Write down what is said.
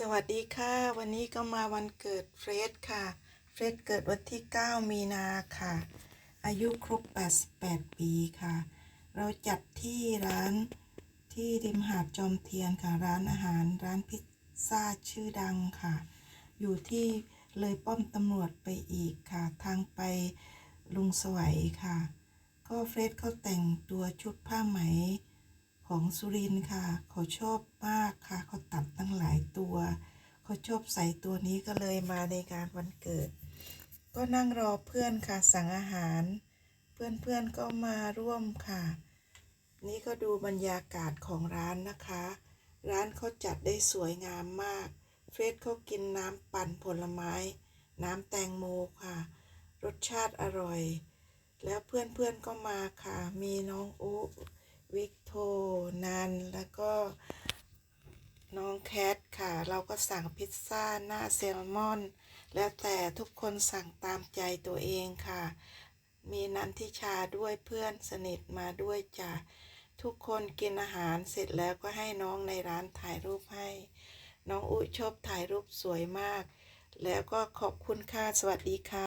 สวัสดีค่ะ วันนี้ก็มาวันเกิดเฟรดค่ะ เฟรดเกิดวันที่ 9 มีนาค่ะ อายุครบ 88 ปีค่ะ เราจัดที่ร้านที่ริมหาดจอมเทียนค่ะ ร้านอาหารร้านพิซซ่าชื่อดังค่ะ อยู่ที่เลยป้อมตำรวจไปอีกค่ะ ทางไปลุงสวัยค่ะ ก็เฟรดเขาแต่งตัวชุดผ้าไหมของสุรินค่ะ เขาชอบมากค่ะ เขาตัดตั้งหลาย ตัวเขาชอบใส่ตัวนี้ก็เลยมาในงานวันเกิด ก็นั่งรอเพื่อนค่ะสั่งอาหาร เพื่อนๆก็มาร่วมค่ะ นี่ก็ดูบรรยากาศของร้านนะคะ ร้านเขาจัดได้สวยงามมากเฟรดเขากินน้ำปั่นผลไม้ น้ำแตงโมค่ะ รสชาติอร่อย แล้วเพื่อนๆก็มาค่ะ มีน้องอุวิกโทนันแล้วก็ น้องแคทค่ะ เราก็สั่งพิซซ่าหน้าแซลมอน แล้วแต่ทุกคนสั่งตามใจตัวเองค่ะ มีนันทิชาด้วยเพื่อนสนิทมาด้วยจ้ะทุกคนกินอาหารเสร็จแล้วก็ให้น้องในร้านถ่ายรูปให้ น้องอุชอบถ่ายรูปสวยมาก แล้วก็ขอบคุณค่ะ สวัสดีค่ะ